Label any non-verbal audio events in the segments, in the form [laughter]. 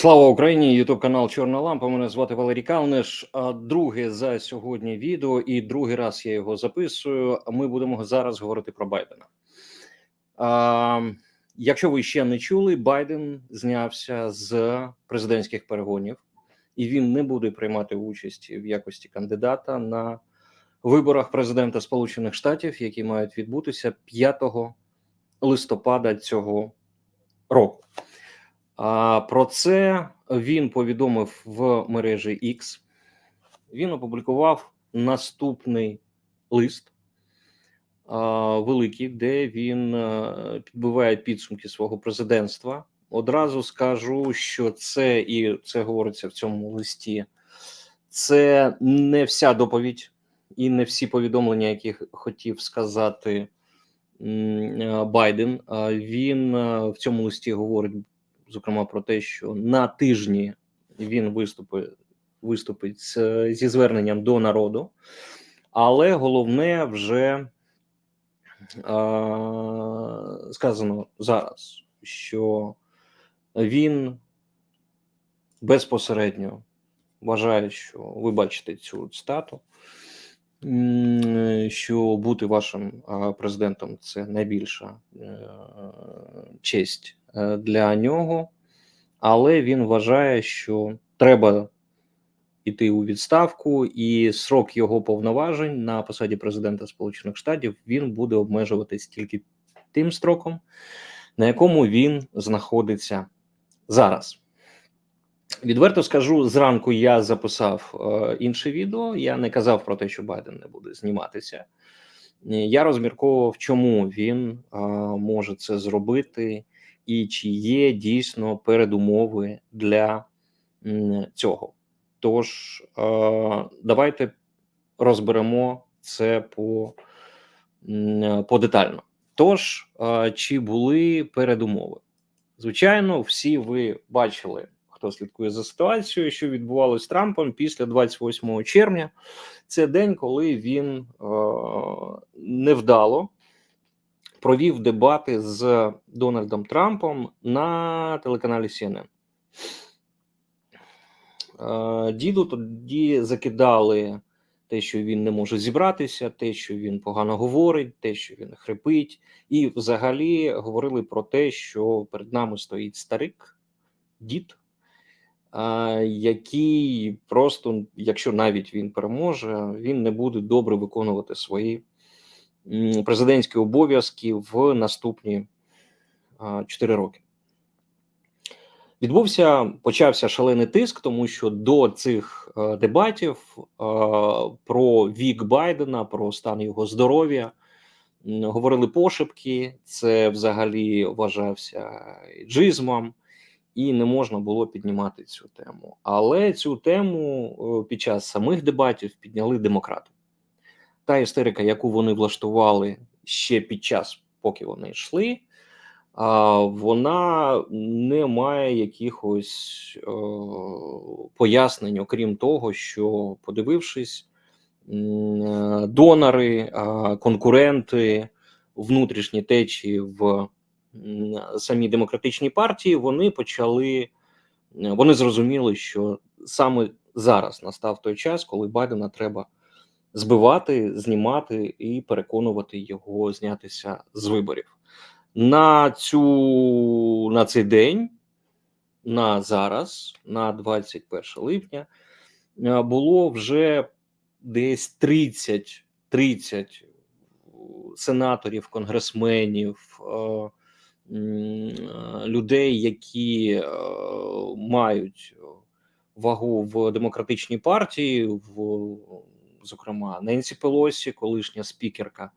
Слава Україні! Ютуб канал Чорна Лампа. Мене звати Валерій Калниш. Друге за сьогодні відео, і другий раз я його записую. Ми будемо зараз говорити про Байдена. А, Якщо ви ще не чули, Байден знявся з президентських перегонів, і він не буде приймати участь в якості кандидата на виборах президента Сполучених Штатів, які мають відбутися 5 листопада цього року. Про це він повідомив в мережі X. Він опублікував наступний лист великий, де він підбиває підсумки свого президентства. Одразу скажу, що це і це говориться в цьому листі. Це не вся доповідь і не всі повідомлення, які хотів сказати Байден. Він в цьому листі говорить зокрема про те, що на тижні він виступить виступить зі зверненням до народу, але головне вже а, сказано зараз, що він безпосередньо вважає, що ви бачите цю стату. Що бути вашим президентом це найбільша е, честь Е, для нього, але він вважає, що треба йти у відставку, і срок його повноважень на посаді президента Сполучених Штатів він буде обмежуватись тільки тим строком, на якому він знаходиться зараз. Відверто скажу, зранку я записав е, інше відео. Я не казав про те, що Байден не буде зніматися. Я розмірковував, чому він е, може це зробити, і чи є дійсно передумови для цього. Тож давайте розберемо це по, по детально. Тож, чи були передумови? Звичайно, всі ви бачили, хто слідкує за ситуацією, що відбувалося з Трампом після 28 червня. Це день, коли він невдало провів дебати з Дональдом Трампом на телеканалі CNN. Е, діду тоді закидали те, що він не може зібратися, те, що він погано говорить, те, що він хрипить, і взагалі говорили про те, що перед нами стоїть старик, дід, е, який просто, якщо навіть він переможе, він не буде добре виконувати свої президентські обов'язки в наступні 4 роки. Відбувся, почався шалений тиск, тому що до цих е, дебатів е, про вік Байдена, про стан його здоров'я говорили пошепки. Це взагалі вважався джизмом, і не можна було піднімати цю тему. Але цю тему е, під час самих дебатів підняли демократи та істерика, яку вони влаштували ще під час, поки вони йшли, вона не має якихось пояснень, окрім того, що подивившись, донори, конкуренти, внутрішні течії в самій демократичній партії, вони почали, вони зрозуміли, що саме зараз настав той час, коли Байдена треба збивати, знімати і переконувати його знятися з виборів. На цю на цей день, на зараз, на 21 липня, е, було вже десь 30 30 сенаторів, конгресменів, е, людей, які е, мають вагу в демократичній партії, в зокрема Ненсі Пелосі, колишня спікерка,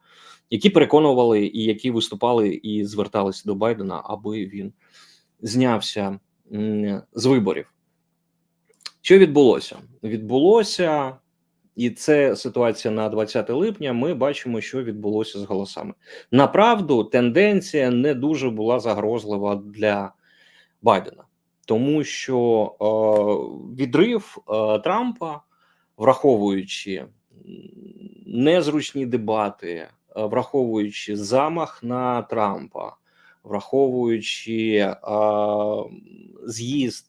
які переконували і які виступали і зверталися до Байдена, аби він знявся з виборів. Що відбулося? Відбулося, і це ситуація на 20 липня. Ми бачимо, що відбулося з голосами. Направду, тенденція не дуже була загрозлива для Байдена, тому що е, відрив е, Трампа враховуючи незручні дебати, враховуючи замах на Трампа, враховуючи а, з'їзд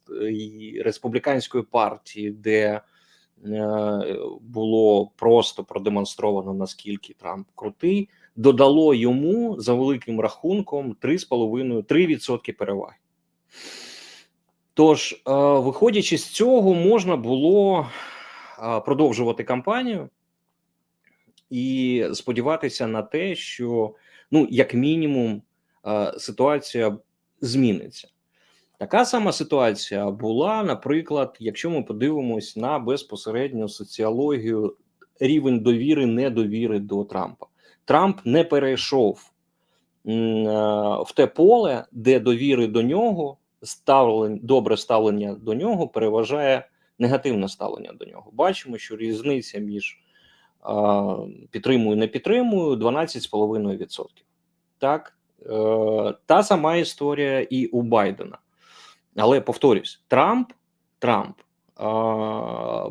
республіканської партії, де е, було просто продемонстровано наскільки Трамп крутий, додало йому за великим рахунком 3,5-3% переваги. Тож, е, виходячи з цього, можна було е, продовжувати кампанію і сподіватися на те, що ну, як мінімум, ситуація зміниться. Така сама ситуація була, наприклад, якщо ми подивимось на безпосередню соціологію рівень довіри, недовіри до Трампа. Трамп не перейшов в те поле, де довіри до нього, ставлень, добре ставлення до нього переважає негативне ставлення до нього. Бачимо, що різниця між а, підтримую, не підтримую 12,5%. Так, е, та сама історія і у Байдена. Але повторюсь, Трамп Трамп а,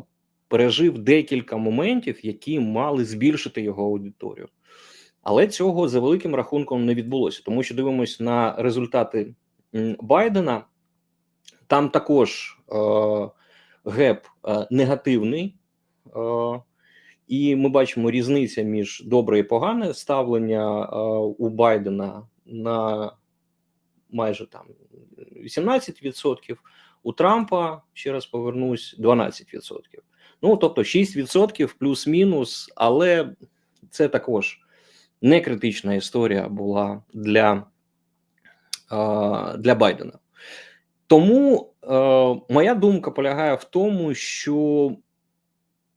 пережив декілька моментів, які мали збільшити його аудиторію. Але цього за великим рахунком не відбулося, тому що дивимось на результати Байдена. Там також е, геп е, негативний, е, і ми бачимо різниця між добре і погане ставлення е, у Байдена на майже там 18%, у Трампа, ще раз повернусь, 12%. Ну, тобто 6% плюс-мінус, але це також не критична історія була для, для Байдена. Тому е, моя думка полягає в тому, що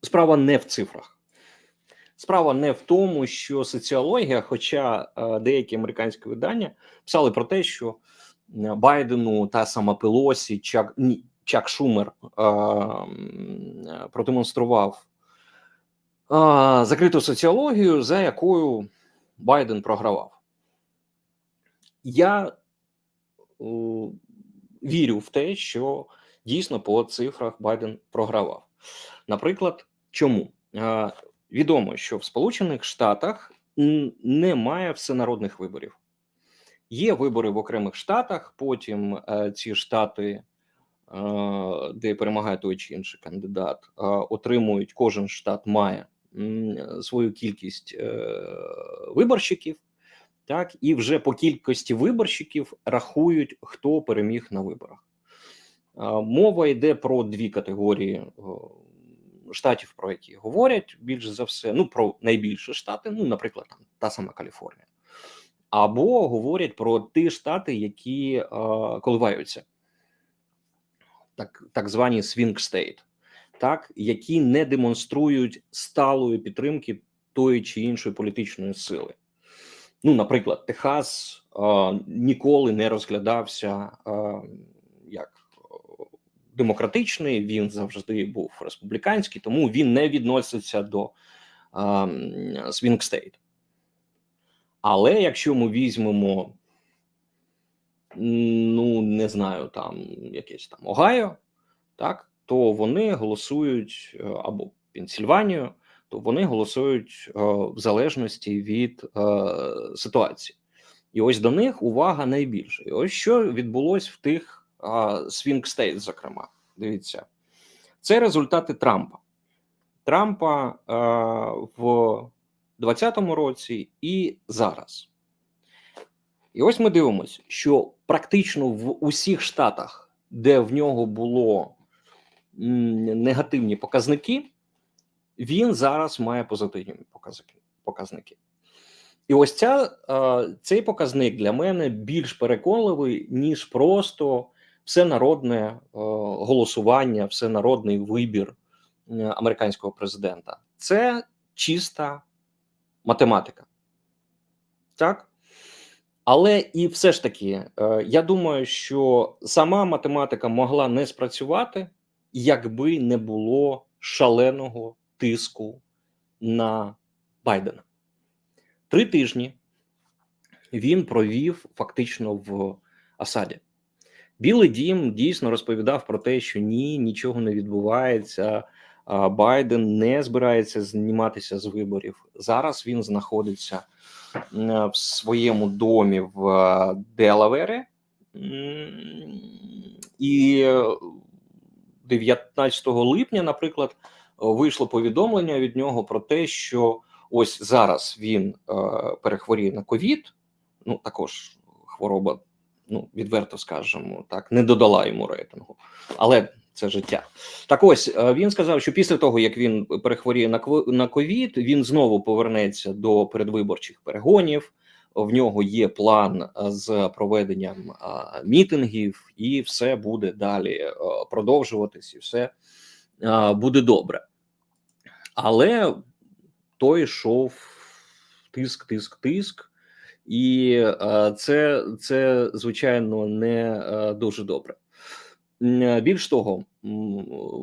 справа не в цифрах. Справа не в тому, що соціологія, хоча е, деякі американські видання писали про те, що е, Байдену та сама Пелосі, Чак, ні, Чак Шумер е, продемонстрував е, закриту соціологію, за якою Байден програвав. Я вірю в те, що дійсно по цифрах Байден програвав. Наприклад, чому? Відомо, що в Сполучених Штатах немає всенародних виборів. Є вибори в окремих штатах, потім е, ці штати, е, де перемагає той чи інший кандидат, е, отримують, кожен штат має свою кількість е, виборщиків, так, і вже по кількості виборщиків рахують, хто переміг на виборах. Е, Мова йде про дві категорії штатів, про які говорять більш за все. Ну, про найбільші штати, ну, наприклад, там та сама Каліфорнія, або говорять про ті штати, які е, коливаються, так, так звані swing state, так, які не демонструють сталої підтримки тої чи іншої політичної сили. Ну, наприклад, Техас е, ніколи не розглядався е, як е, демократичний, він завжди був республіканський, тому він не відноситься до е, state. Але якщо ми візьмемо, ну не знаю, там якесь там Огайо, так, то вони голосують е, або Пенсільванію, вони голосують е, в залежності від е, ситуації. І ось до них увага найбільша. І ось що відбулось в тих states, зокрема. Дивіться, це результати Трампа. Трампа е, в 2020 році і зараз. І ось ми дивимося, що практично в усіх штатах, де в нього було негативні показники, він зараз має позитивні показники. І ось ця, е, цей показник для мене більш переконливий, ніж просто всенародне е, голосування, всенародний вибір е, американського президента. Це чиста математика. Так? Але і все ж таки, я думаю, що сама математика могла не спрацювати, якби не було шаленого тиску на Байдена. Три тижні він провів фактично в Асаді. Білий дім дійсно розповідав про те, що ні, нічого не відбувається. Байден не збирається зніматися з виборів. Зараз він знаходиться в своєму домі в е, Делавері. І е, 19 липня, наприклад, вийшло повідомлення від нього про те, що ось зараз він е, перехворіє на ковід. Ну також хвороба, ну відверто скажемо, так не додала йому рейтингу, але це життя. Так ось е, він сказав, що після того як він перехворіє на ковід, він знову повернеться до передвиборчих перегонів. В нього є план е, з проведенням мітингів, і все буде далі продовжуватись, і все буде добре. Але той йшов тиск, тиск, тиск, і це, це звичайно не дуже добре. Більш того,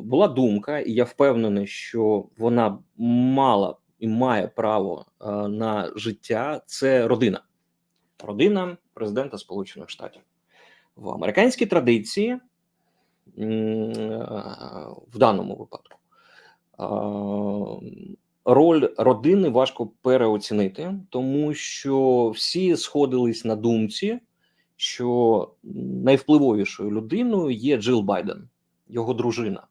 була думка, і я впевнений, що вона мала і має право на життя. Це родина, родина президента Сполучених Штатів в американській традиції, в даному випадку. е, Роль родини важко переоцінити, тому що всі сходились на думці, що найвпливовішою людиною є Джил Байден, його дружина,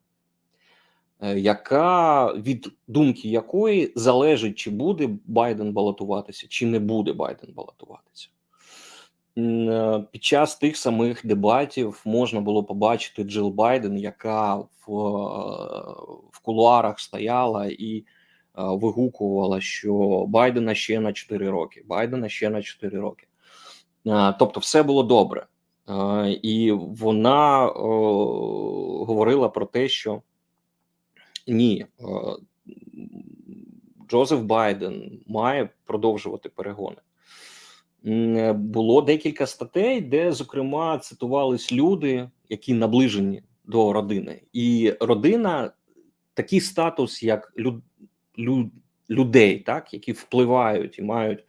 е, яка від думки якої залежить, чи буде Байден балотуватися, чи не буде Байден балотуватися. Е, Під час тих самих дебатів можна було побачити Джил Байден, яка в, е, в кулуарах стояла і е, вигукувала, що Байдена ще на 4 роки, Байдена ще на 4 роки. Е, Тобто, все було добре. Е, І вона говорила про те, що ні, е, Джозеф Байден має продовжувати перегони. Е, Було декілька статей, де, зокрема, цитувались люди, які наближені до родини, і родина такий статус, як люд, люд, людей, так які впливають і мають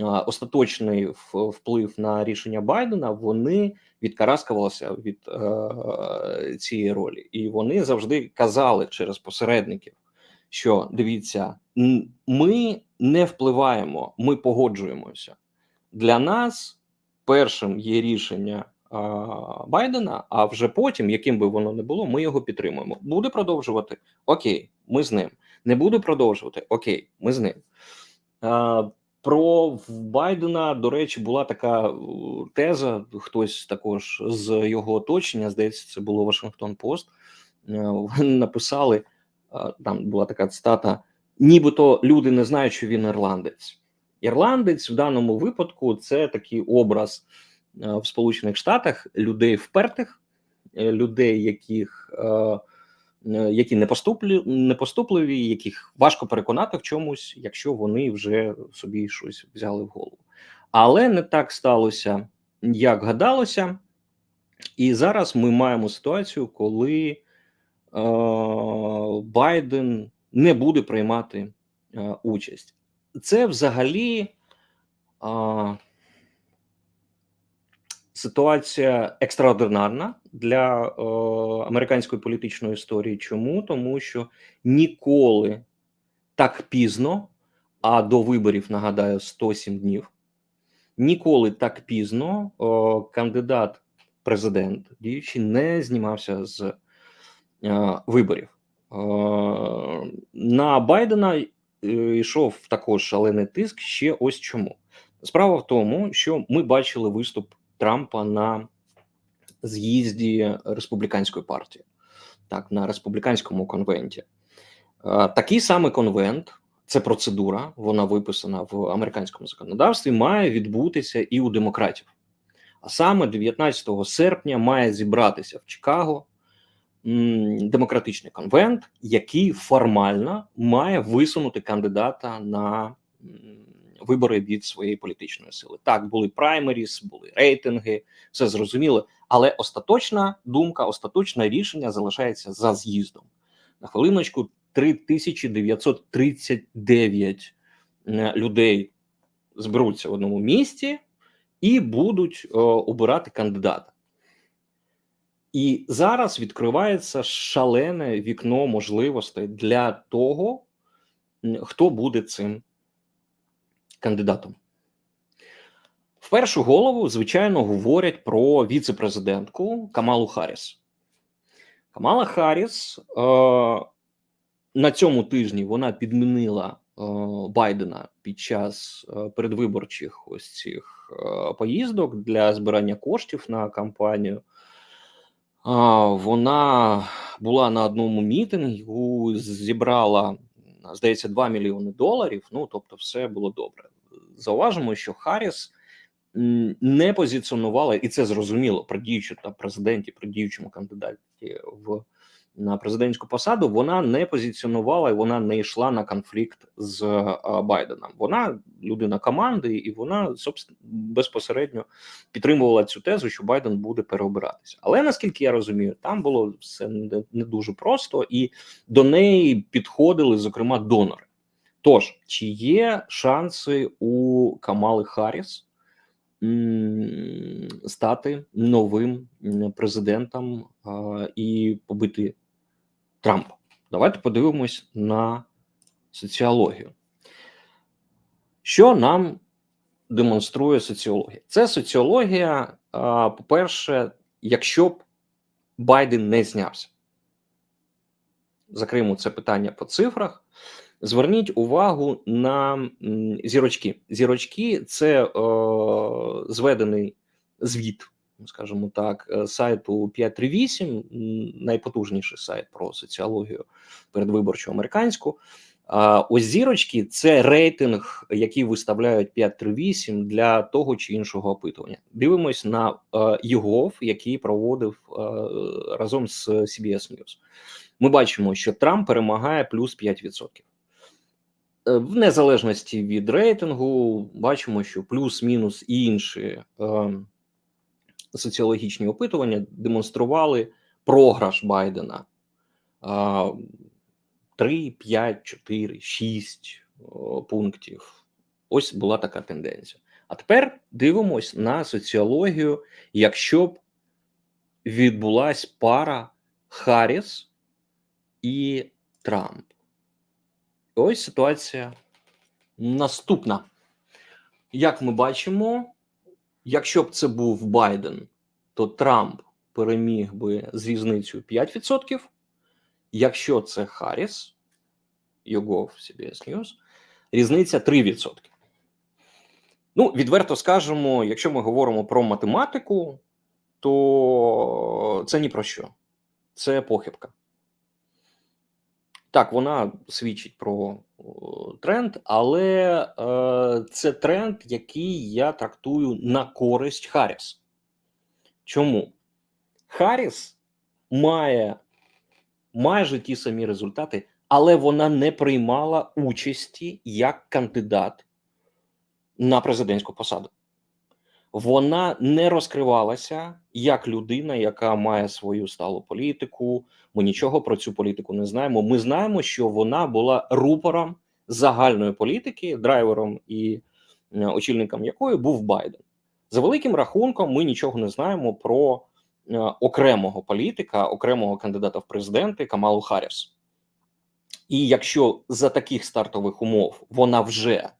а, остаточний вплив на рішення Байдена, вони відкараскувалися від е, цієї ролі, і вони завжди казали через посередників, що дивіться, ми не впливаємо, ми погоджуємося. Для нас першим є рішення а, Байдена, а вже потім, яким би воно не було, ми його підтримуємо. Буде продовжувати? Окей, ми з ним. Не буде продовжувати? Окей, ми з ним. А, про Байдена, до речі, була така е, теза. Хтось також з його оточення, здається, це було Вашингтон Пост. е, написали е, там була така цитата: нібито люди не знають, що він ірландець. Ірландець в даному випадку це такий образ е, в Сполучених Штатах людей впертих, е, людей, яких е, які непоступливі, яких важко переконати в чомусь, якщо вони вже собі щось взяли в голову. Але не так сталося, як гадалося. І зараз ми маємо ситуацію, коли Байден не буде приймати участь. Це взагалі а, ситуація екстраординарна для е, американської політичної історії. Чому? Тому що ніколи так пізно, а до виборів нагадаю 107 днів. Ніколи так пізно е, кандидат президент діючий не знімався з е, виборів. Е, на Байдена йшов також шалений тиск. Ще ось чому. Справа в тому, що ми бачили виступ Трампа на з'їзді республіканської партії, так, на республіканському конвенті. Е, Такий самий конвент, це процедура, вона виписана в американському законодавстві, має відбутися і у демократів. А саме 19 серпня має зібратися в Чикаго демократичний конвент, який формально має висунути кандидата на вибори від своєї політичної сили. Так, були праймеріс, були рейтинги, все зрозуміло, але остаточна думка, остаточне рішення залишається за з'їздом. На хвилиночку 3939 е, людей зберуться в одному місці і будуть обирати кандидата. І зараз відкривається шалене вікно можливостей для того, хто буде цим кандидатом. В першу голову, звичайно, говорять про віце-президентку Камалу Харріс. Камала Харріс е, на цьому тижні вона підмінила е, Байдена під час е, передвиборчих ось цих е, поїздок для збирання коштів на кампанію. Вона була на одному мітингу, зібрала, здається, 2 мільйони доларів. Ну тобто, все було добре. Зауважимо, що Харріс не позиціонувала, і це зрозуміло при діючому та президенті, при діючому кандидаті в на президентську посаду. Вона не позиціонувала і вона не йшла на конфлікт з Байденом. Вона людина команди, і вона собственно, безпосередньо підтримувала цю тезу, що Байден буде переобиратися. Але наскільки я розумію, там було все не, дуже просто, і до неї підходили, зокрема, донори. Тож, чи є шанси у Камали Харріс стати новим президентом а, і побити Трампа? Давайте подивимось на соціологію. Що нам демонструє соціологія? Це соціологія, по-перше, якщо б Байден не знявся. Закриємо це питання по цифрах. Зверніть увагу на зірочки. Зірочки це е, зведений звіт, скажімо так, е, сайту 538, найпотужніший сайт про соціологію передвиборчу американську. Ось зірочки це рейтинг, який виставляють 538 для того чи іншого опитування. Дивимось на е, YouGov, який проводив е, разом з CBS News. Ми бачимо, що Трамп перемагає плюс 5%. Е, В незалежності від рейтингу, бачимо, що плюс-мінус і інші е, соціологічні опитування демонстрували програш Байдена. Е, 3, 5, 4, 6 пунктів. Ось була така тенденція. А тепер дивимось на соціологію, якщо б відбулась пара Харріс і Трамп. Ось ситуація наступна. Як ми бачимо, якщо б це був Байден, то Трамп переміг би з різницею 5%. Якщо це Харріс, YouGov, CBS News, різниця 3%. Ну, відверто скажемо, якщо ми говоримо про математику, то це ні про що. Це похибка. Так, вона свідчить про тренд, але е, це тренд, який я трактую на користь Харріс. Чому? Харріс має майже ті самі результати, але вона не приймала участі як кандидат на президентську посаду. Вона не розкривалася як людина, яка має свою сталу політику. Ми нічого про цю політику не знаємо. Ми знаємо, що вона була рупором загальної політики, драйвером і е, очільником якої був Байден. За великим рахунком, ми нічого не знаємо про е, окремого політика, окремого кандидата в президенти Камалу Харріс. І якщо за таких стартових умов вона вже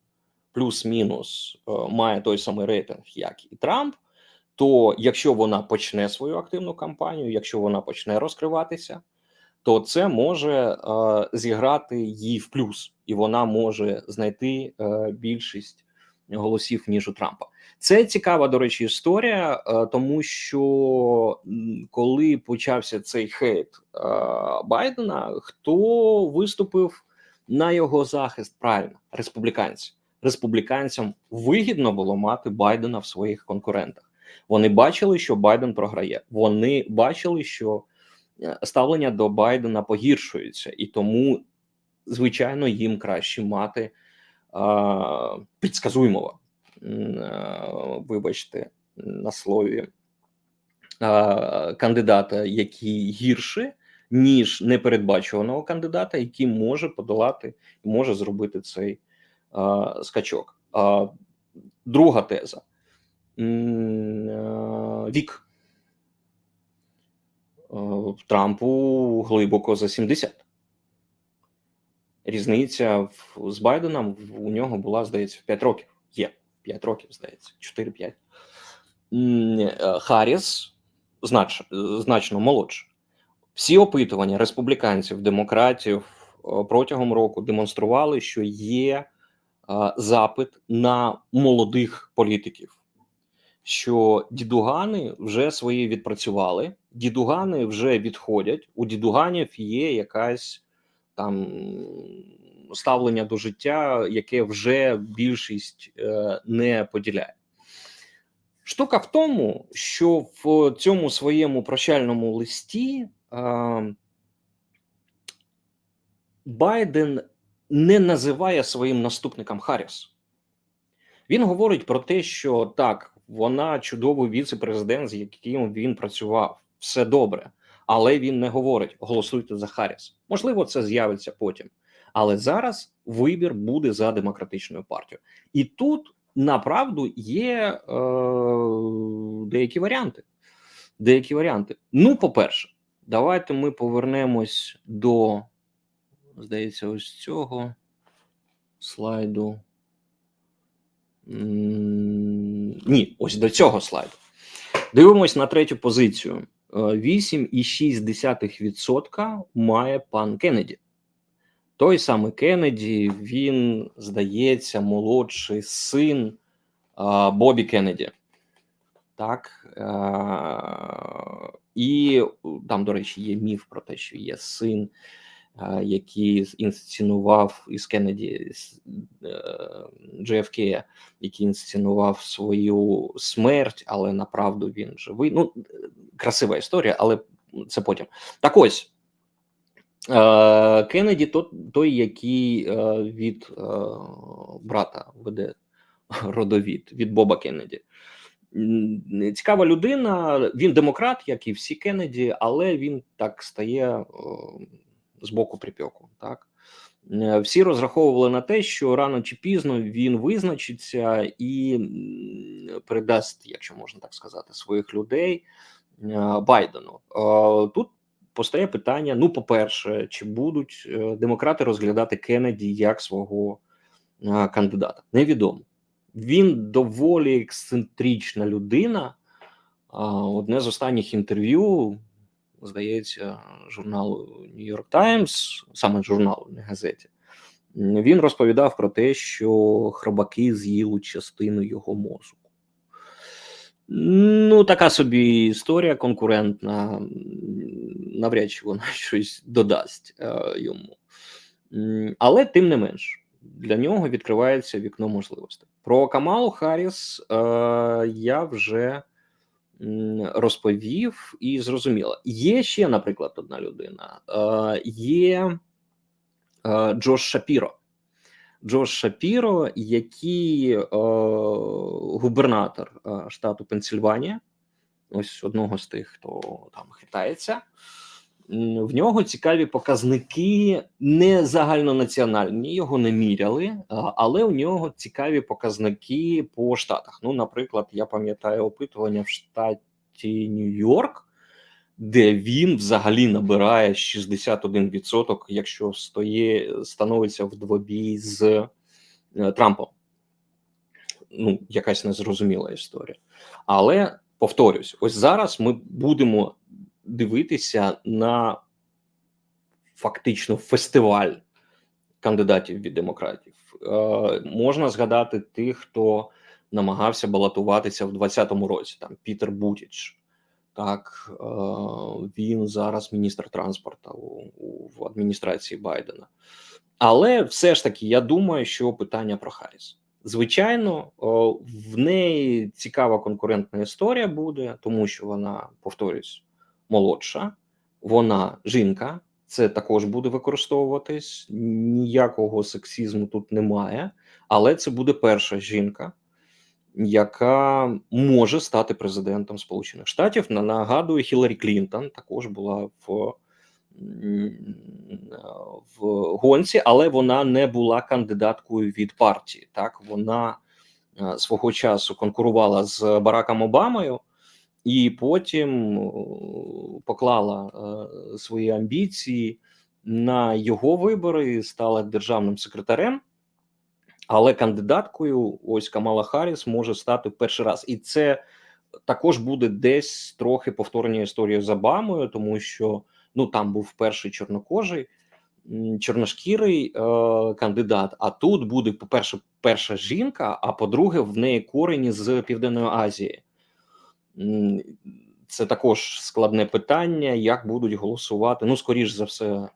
плюс-мінус е, має той самий рейтинг, як і Трамп, то якщо вона почне свою активну кампанію, якщо вона почне розкриватися, то це може е, зіграти їй в плюс, і вона може знайти е, більшість голосів ніж у Трампа. Це цікава, до речі, історія, тому що коли почався цей хейт Байдена, хто виступив на його захист? Правильно, республіканці. Республіканцям вигідно було мати Байдена в своїх конкурентах. Вони бачили, що Байден програє. Вони бачили, що е, ставлення до Байдена погіршується, і тому, звичайно, їм краще мати а, підсказуємого, а, вибачте, на слові а, кандидата, який гірше, ніж непередбачуваного кандидата, який може подолати і може зробити цей скачок. Друга теза. Вік. Трампу глибоко за 70. Різниця з Байденом у нього була, здається, в 5 років. Є 5 років, здається, 4-5. М, е, Харріс знач, значно молодше. Всі опитування республіканців, демократів е, протягом року демонстрували, що є е, запит на молодих політиків. Що дідугани вже свої відпрацювали, дідугани вже відходять. У дідуганів є якась там ставлення до життя, яке вже більшість е, не поділяє. Штука в тому, що в цьому своєму прощальному листі е, Байден не називає своїм наступником Харріс. Він говорить про те, що так, вона чудовий віце-президент, з яким він працював, все добре, але він не говорить: голосуйте за Харріс. Можливо, це з'явиться потім. Але зараз вибір буде за демократичною партією. І тут направду є е, деякі варіанти. Деякі варіанти. Ну, по-перше, давайте ми повернемось до, здається, ось цього слайду. Ні, ось до цього слайду. Дивимось на третю позицію. Е, 8,6% має пан Кеннеді. Той самий Кеннеді, він, здається, молодший син Бобі Кеннеді. Так. І там, до речі, є міф про те, що є син, який інсценував із Кеннеді з, е, JFK, який інсценував свою смерть, але направду він живий. Ну, красива історія, але це потім. Так ось. Е, Кеннеді то, той, який е, від брата веде родовід від Боба Кеннеді. Цікава людина. Він демократ, як і всі Кеннеді, але він так стає з боку припеку. Так Е, всі розраховували на те, що рано чи пізно він визначиться і передасть, якщо можна так сказати, своїх людей е, Байдену. Е, Тут постає питання: ну, по-перше, чи будуть демократи розглядати Кеннеді як свого кандидата? Невідомо. Він доволі ексцентрична людина. Одне з останніх інтерв'ю, здається, журналу New York Times, саме журналу, не газеті. Він розповідав про те, що хробаки з'їли частину його мозку. Ну, така собі історія конкурентна. Навряд чи вона [laughs] щось додасть е, йому. Але тим не менш, для нього відкривається вікно можливостей. Про Камалу Харріс е, я вже розповів і зрозуміло. Є ще, наприклад, одна людина. Е, Є е, Джош Шапіро. Джош Шапіро, який е, губернатор штату Пенсільванія, ось одного з тих, хто там хитається. В нього цікаві показники не загальнонаціональні, його не міряли, але у нього цікаві показники по штатах. Ну, наприклад, я пам'ятаю опитування в штаті Нью-Йорк, де він взагалі набирає 61%, якщо стоє, становиться в двобій з е, Трампом. Ну, якась незрозуміла історія. Але повторюсь, ось зараз ми будемо дивитися на фактично фестиваль кандидатів від демократів. Е, можна згадати тих, хто намагався балотуватися в 2020 році. Там Пітер Бутіч, так е, він зараз міністр транспорту у, в адміністрації Байдена. Але все ж таки, я думаю, що питання про Харріс. Звичайно, в неї цікава конкурентна історія буде, тому що вона, повторюсь, молодша, вона жінка. Це також буде використовуватись. Ніякого сексізму тут немає, але це буде перша жінка, яка може стати президентом Сполучених Штатів. Нагадую, Хіларі Клінтон також була в, в гонці, але вона не була кандидаткою від партії. Так, вона е, свого часу конкурувала з Бараком Обамою. І потім е, поклала е, свої амбіції на його вибори, стала державним секретарем. Але кандидаткою ось Камала Харріс може стати перший раз, і це також буде десь трохи повторення історії з Обамою, тому що ну там був перший чорнокожий чорношкірий е, кандидат. А тут буде, по-перше, перша жінка, а по-друге, в неї корені з Південної Азії. Це також складне питання, як будуть голосувати. Ну, скоріш за все,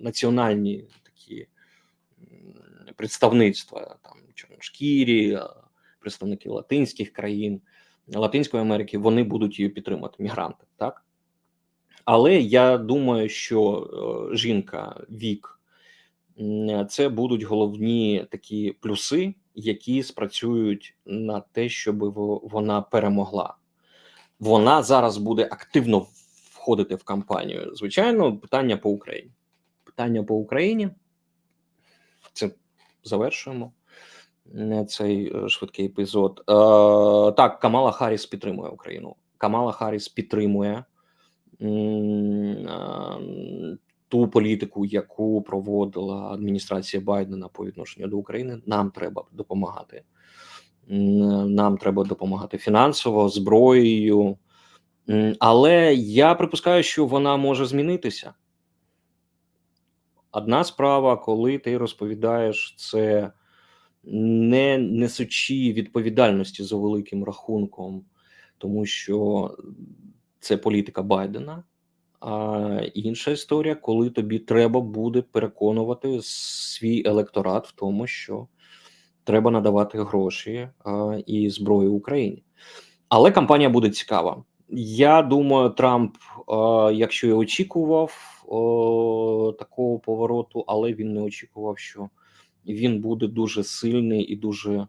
національні такі представництва, там чорношкірі, представники латинських країн, Латинської Америки, вони будуть її підтримати, мігранти, так? Але я думаю, що е, жінка, вік це будуть головні такі плюси, які спрацюють на те, щоб вона перемогла. Вона зараз буде активно входити в кампанію. Звичайно, питання по Україні. Питання по Україні. Це завершуємо е, цей е, швидкий епізод. Е, так, Камала Харріс підтримує Україну. Камала Харріс підтримує е, ту політику, яку проводила адміністрація Байдена по відношенню до України. Нам треба допомагати. Нам треба допомагати фінансово, зброєю. Але я припускаю, що вона може змінитися. Одна справа, коли ти розповідаєш це, не несучи відповідальності за великим рахунком, тому що це політика Байдена. А інша історія, коли тобі треба буде переконувати свій електорат в тому, що треба надавати гроші а, і зброю Україні. Але кампанія буде цікава. Я думаю, Трамп, е, якщо і очікував е, такого повороту, але він не очікував, що він буде дуже сильний і дуже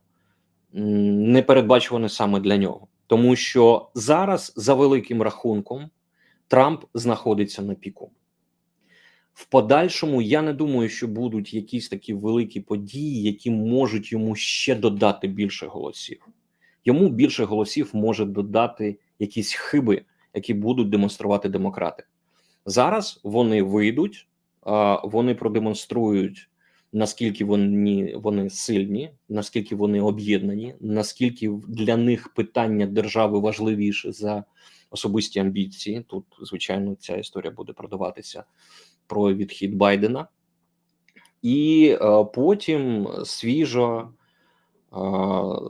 непередбачуваний саме для нього. Тому що зараз, за великим рахунком, Трамп знаходиться на піку. В подальшому я не думаю, що будуть якісь такі великі події, які можуть йому ще додати більше голосів. Йому більше голосів може додати якісь хиби, які будуть демонструвати демократи. Зараз вони вийдуть, вони продемонструють, наскільки вони, вони сильні, наскільки вони об'єднані, наскільки для них питання держави важливіше за особисті амбіції. Тут, звичайно, ця історія буде продаватися про відхід Байдена, і е, потім свіжо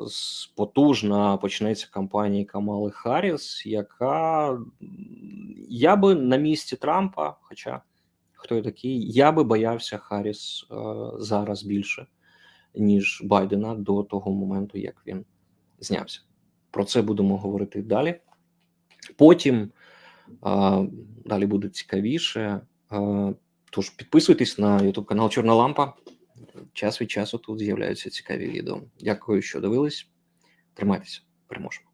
с- потужна почнеться кампанія Камали Харріс, яка я би на місці Трампа, хоча хто я такий, я би боявся Харріс е, зараз більше, ніж Байдена до того моменту, як він знявся. Про це будемо говорити далі. Потім а, далі буде цікавіше. А, тож підписуйтесь на YouTube канал Чорна Лампа. Час від часу тут з'являються цікаві відео. Дякую, що дивились. Тримайтеся, переможемо.